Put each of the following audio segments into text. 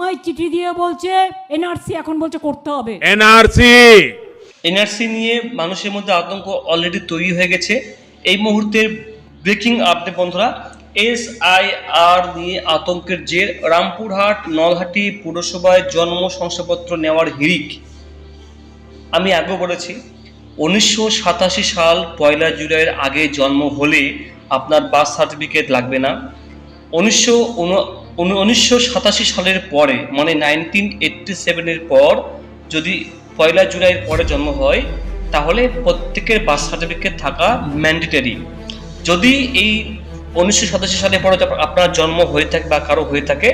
আমায় চিঠি দিয়ে বলছে এনআরসি এখন বলছে করতে হবে। এনআরসি। এনআরসি নিয়ে মানুষের মধ্যে আতঙ্ক অলরেডি তৈরি হয়ে গেছে। এই মুহূর্তের ব্রেকিং আপডেট বন্ধুরা এস আই আর নিয়ে আতঙ্কের জের রামপুরহাট নলহাটি পুরসভায় জন্ম শংসাপত্র নেওয়ার হিড়িক। আমি আগেও বলেছি উনিশশো সাতাশি সাল পয়লা জুলাইয়ের আগে জন্ম হলে আপনার বার্থ সার্টিফিকেট লাগবে না। উনিশশো উনিশশো সাতাশি সালের পরে মানে নাইনটিন এইটটি সেভেনের পর, যদি পয়লা জুলাইয়ের পরে জন্ম হয়, তাহলে প্রত্যেকের বার্থ সার্টিফিকেট থাকা ম্যান্ডেটারি যদি এই উনিশশো সাতাশি সালের পরে আপনার জন্ম হয়ে থাকে বা কারও হয়ে থাকে,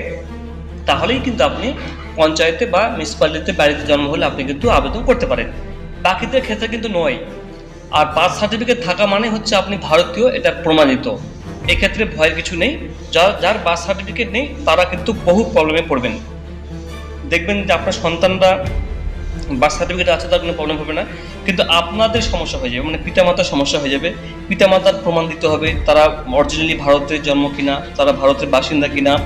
তাহলেই কিন্তু আপনি পঞ্চায়েতে বা মিউনিসিপ্যালিটিতে বাড়িতে জন্ম হলে আপনি কিন্তু আবেদন করতে পারেন। বাকিদের ক্ষেত্রে কিন্তু নয়। আর বার্থ সার্টিফিকেট থাকা মানে হচ্ছে আপনি ভারতীয়, এটা প্রমাণিত। এক্ষেত্রে ভয়ের কিছু নেই। যার যার বার্থ সার্টিফিকেট নেই, তারা কিন্তু বহু প্রবলেমে পড়বেন। দেখবেন যে আপনার সন্তানরা বার্থ সার্টিফিকেট আছে, তার কোনো প্রবলেম হবে না। কিন্তু আপনাদের সমস্যা হয়ে যাবে মানে পিতামাতার সমস্যা হয়ে যাবে। পিতামাতার প্রমাণ দিতে হবে, তারা অরিজিনালি ভারতের জন্ম কিনা, তারা ভারতের বাসিন্দা কিনা,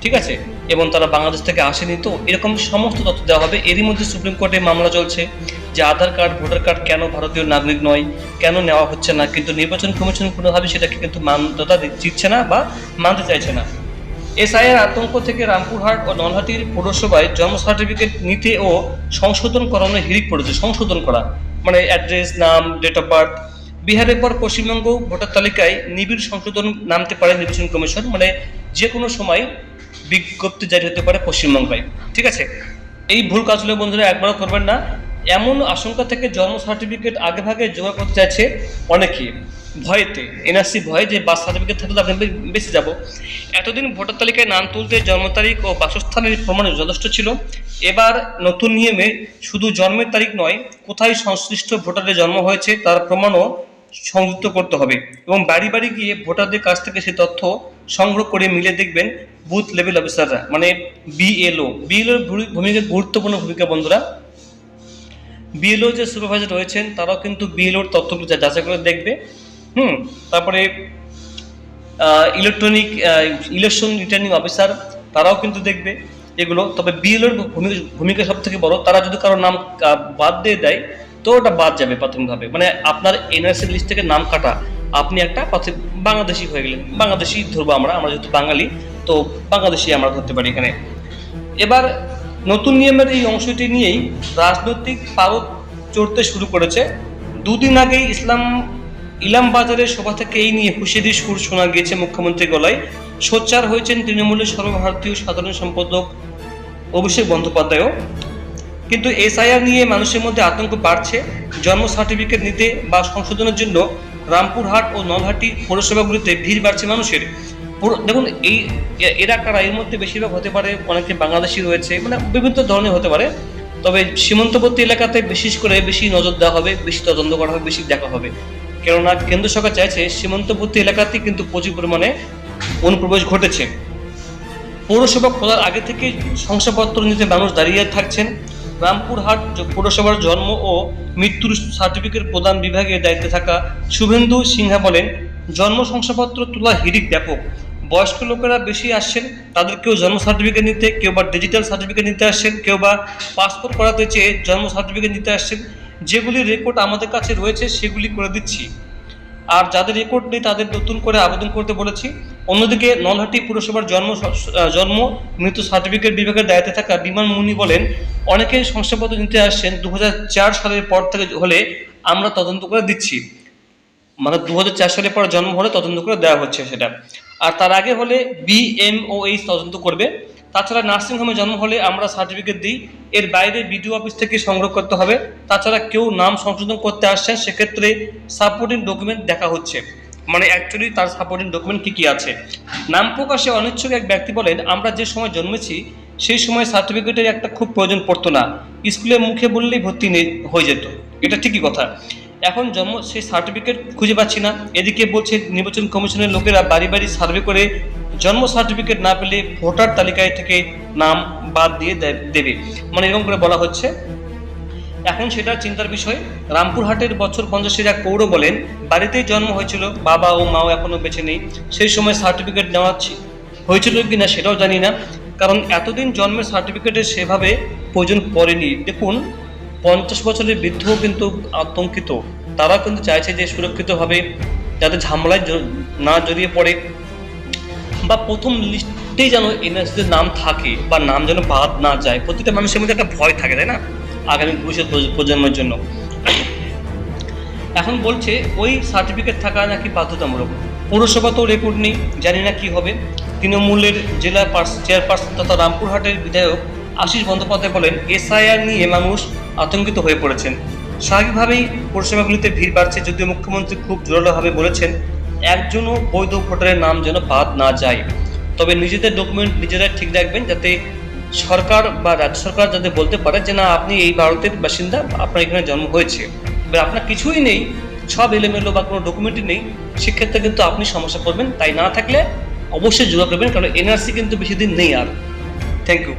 ঠিক আছে? এবং তারা বাংলাদেশ থেকে আসেনি, তো এরকম সমস্ত তথ্য দেওয়া হবে। এরই মধ্যে সুপ্রিম কোর্টে মামলা চলছে। যে আধার কার্ড, ভোটার কার্ড কেন ভারতীয় নাগরিক নয়, কেন নেওয়া হচ্ছে না, কিন্তু নির্বাচন কমিশন কোনোভাবে সেটাকে কিন্তু মান্যতা দিচ্ছে না বা মানতে চাইছে না। এসআইয়ের আতঙ্ক থেকে রামপুরহাট ও নলহাটির পৌরসভায় জন্ম সার্টিফিকেট নিতে ও সংশোধন করানো হিড়িক পড়েছে, সংশোধন করা। মানে অ্যাড্রেস নাম ডেট অফ বার্থ বিহারের পর পশ্চিমবঙ্গ ভোটার তালিকায় নিবিড় সংশোধন নামতে পারে নির্বাচন কমিশন মানে যে কোনো সময় বিজ্ঞপ্তি জারি হতে পারে পশ্চিমবঙ্গে ঠিক আছে? এই ভুল কাজগুলো বন্ধুরা একবারও করবেন না। এমন আশঙ্কা থেকে জন্ম সার্টিফিকেট আগে ভাগে জোগাড় করতে চাইছে অনেকে। ভয়েতে এনআরসি ভয়ে যে বার্থ সার্টিফিকেট থাকলে আপনি বেঁচে যাব। এতদিন ভোটার তালিকায় নাম তুলতে জন্ম তারিখ ও বাসস্থানের প্রমাণ যথেষ্ট ছিল। এবার নতুন নিয়মে শুধু জন্মের তারিখ নয়, কোথায় সংশ্লিষ্ট ভোটারের জন্ম হয়েছে তার প্রমাণও সংযুক্ত করতে হবে এবং বাড়ি বাড়ি গিয়ে ভোটারদের কাছ থেকে সেই তথ্য সংগ্রহ করে মিলে দেখবেন বুথ লেভেল অফিসাররা মানে বিএলও বিএলওর ভূমিকা গুরুত্বপূর্ণ ভূমিকা বন্ধুরা। বিএলও যে সুপারভাইজার রয়েছেন, তারাও কিন্তু বিএলওর তথ্যগুলো যাচাই করে দেখবে। হুম, তারপরে ইলেকট্রনিক ইলেকশন রিটার্নিং অফিসার তারাও কিন্তু দেখবে এগুলো। তবে বিএলওর ভূমিকা ভূমিকা সব থেকে বড়, তারা যদি কারও নাম বাদ দিয়ে দেয়, তো ওটা বাদ যাবে প্রাথমিকভাবে। মানে আপনার এনআরসি লিস্ট থেকে নাম কাটা, আপনি একটা বাংলাদেশি হয়ে গেলেন। বাংলাদেশি ধরবো আমরা আমরা যেহেতু বাঙালি, তো বাংলাদেশি আমরা ধরতে পারি এখানে। এবার নতুন নিয়মের এই অংশটি নিয়েই রাজনৈতিক পারদ চড়তে শুরু করেছে। দুদিন আগেই ইসলাম, ইলাম বাজারের সভা থেকে এই নিয়ে হুঁশিয়ারি সুর শোনা গিয়েছে মুখ্যমন্ত্রী গলায়। সোচ্চার হয়েছেন তৃণমূলের সর্বভারতীয় সাধারণ সম্পাদক অভিষেক বন্দ্যোপাধ্যায়ও। কিন্তু এসআইআর নিয়ে মানুষের মধ্যে আতঙ্ক বাড়ছে। জন্ম সার্টিফিকেট নিতে বা সংশোধনের জন্য রামপুরহাট ও নলহাটি পৌরসভাগুলিতে ভিড় বাড়ছে মানুষের। পুরো- দেখুন, এই এরা কারা এর মধ্যে বেশিরভাগ হতে পারে অনেকে বাংলাদেশি রয়েছে মানে বিভিন্ন ধরনের হতে পারে। তবে সীমান্তবর্তী এলাকাতে বিশেষ করে বেশি নজর দেওয়া হবে, বেশি তদন্ত করা হবে, বেশি দেখা হবে। কেননা, কেন্দ্র সরকার চাইছে সীমান্তবর্তী এলাকাতে কিন্তু প্রচুর পরিমাণে অনুপ্রবেশ ঘটেছে। পৌরসভা খোলার আগে থেকে শংসাপত্র নিতে মানুষ দাঁড়িয়ে থাকছেন। রামপুরহাট পৌরসভার জন্ম ও মৃত্যুর সার্টিফিকেট প্রদান বিভাগের দায়িত্বে থাকা শুভেন্দু সিনহা বলেন, জন্ম শংসাপত্র তোলা হিড়িক ব্যাপক। বয়স্ক লোকেরা বেশি আসছেন, তাদের কেউ জন্ম সার্টিফিকেট নিতে, কেউ বা ডিজিটাল সার্টিফিকেট নিতে আসছেন, কেউ বা পাসপোর্ট করাতে চেয়ে জন্ম সার্টিফিকেট নিতে আসছেন। যেগুলি রেকর্ড আমাদের কাছে রয়েছে, সেগুলি করে দিচ্ছি। আর যাদের রেকর্ড নেই, তাদের নতুন করে আবেদন করতে বলেছি। অন্যদিকে নলহাটি পুরসভার জন্ম জন্ম মৃত্যু সার্টিফিকেট বিভাগের দায়িত্বে থাকা বিমান মুনি বলেন, অনেকেই শংসাপত্র নিতে আসছেন দু হাজার চার সালের পর থেকে হলে আমরা তদন্ত করে দিচ্ছি। মানে দু হাজার চার সালের পর জন্ম হলে তদন্ত করে দেওয়া হচ্ছে সেটা। আর তার আগে হলে বিএমওএইচ তদন্ত করবে। তাছাড়া নার্সিংহোমে জন্ম হলে আমরা সার্টিফিকেট দিই। এর বাইরে বিডিও অফিস থেকে সংগ্রহ করতে হবে। তাছাড়া কেউ নাম সংশোধন করতে আসছেন সেক্ষেত্রে সাপোর্টিং ডকুমেন্ট দেখা হচ্ছে। মানে অ্যাকচুয়ালি তার সাপোর্টিং ডকুমেন্ট কী কী আছে? নাম প্রকাশে অনিচ্ছুক এক ব্যক্তি বলেন, আমরা যে সময় জন্মেছি, সেই সময় সার্টিফিকেটের একটা খুব প্রয়োজন পড়তো না। স্কুলে মুখে বললেই ভর্তি হয়ে যেত। এটা ঠিকই কথা। এখন জন্ম, সেই সার্টিফিকেট খুঁজে পাচ্ছি না। এদিকে বলছে, নির্বাচন কমিশনের লোকেরা বাড়ি বাড়ি সার্ভে করে জন্ম সার্টিফিকেট না পেলে ভোটার তালিকায় থেকে নাম বাদ দিয়ে দেবে। মানে এরকম করে বলা হচ্ছে। এখন সেটা চিন্তার বিষয়। রামপুরহাটের বছর পঞ্চাশের এক পৌর বলেন, বাড়িতেই জন্ম হয়েছিল, বাবা ও মাও এখনও বেঁচে নেই। সেই সময় সার্টিফিকেট নেওয়া হয়েছিল কি না সেটাও জানি না। কারণ এতদিন জন্মের সার্টিফিকেটে সেভাবে প্রয়োজন পড়েনি। দেখুন পঞ্চাশ বছরের বৃদ্ধও কিন্তু আতঙ্কিত। তারা কিন্তু চাইছে যে সুরক্ষিতভাবে যাতে ঝামেলায় না জড়িয়ে পড়ে বা প্রথম লিস্টেই যেন এনআরসিতে নাম থাকে বা নাম যেন বাদ না যায়। প্রতিটা মানুষের মধ্যে একটা ভয় থাকে, তাই না? আগামী ভবিষ্যৎ প্রজন্মের জন্য। এখন বলছে, ওই সার্টিফিকেট থাকা নাকি বাধ্যতামূলক? পৌরসভা তো রেকর্ড নেই, জানি না কি হবে। তৃণমূলের জেলা পার্স- চেয়ারপারসন তথা রামপুরহাটের বিধায়ক আশিস বন্দ্যোপাধ্যায় বলেন, এসআইআর নিয়ে মানুষ আতঙ্কিত হয়ে পড়েছেন। স্বাভাবিকভাবেই পৌরসভাগুলিতে ভিড় বাড়ছে, যদিও মুখ্যমন্ত্রী খুব জোরালোভাবে বলেছেন, একজনও বৈধ ভোটারের নাম যেন বাদ না যায়। তবে নিজেদের ডকুমেন্ট নিজেরা ঠিক রাখবেন যাতে সরকার বা রাজ্য সরকার যাতে বলতে পারে যে, না, আপনি এই ভারতের বাসিন্দা, আপনার এখানে জন্ম হয়েছে। এবার আপনার কিছুই নেই, সব এলোমেলো বা কোনো ডকুমেন্টই নেই, সেক্ষেত্রে কিন্তু আপনি সমস্যা করবেন। তাই না থাকলে অবশ্যই যোগাযোগ করবেন, কারণ এনআরসি কিন্তু বেশি দিন নেই আর। Thank you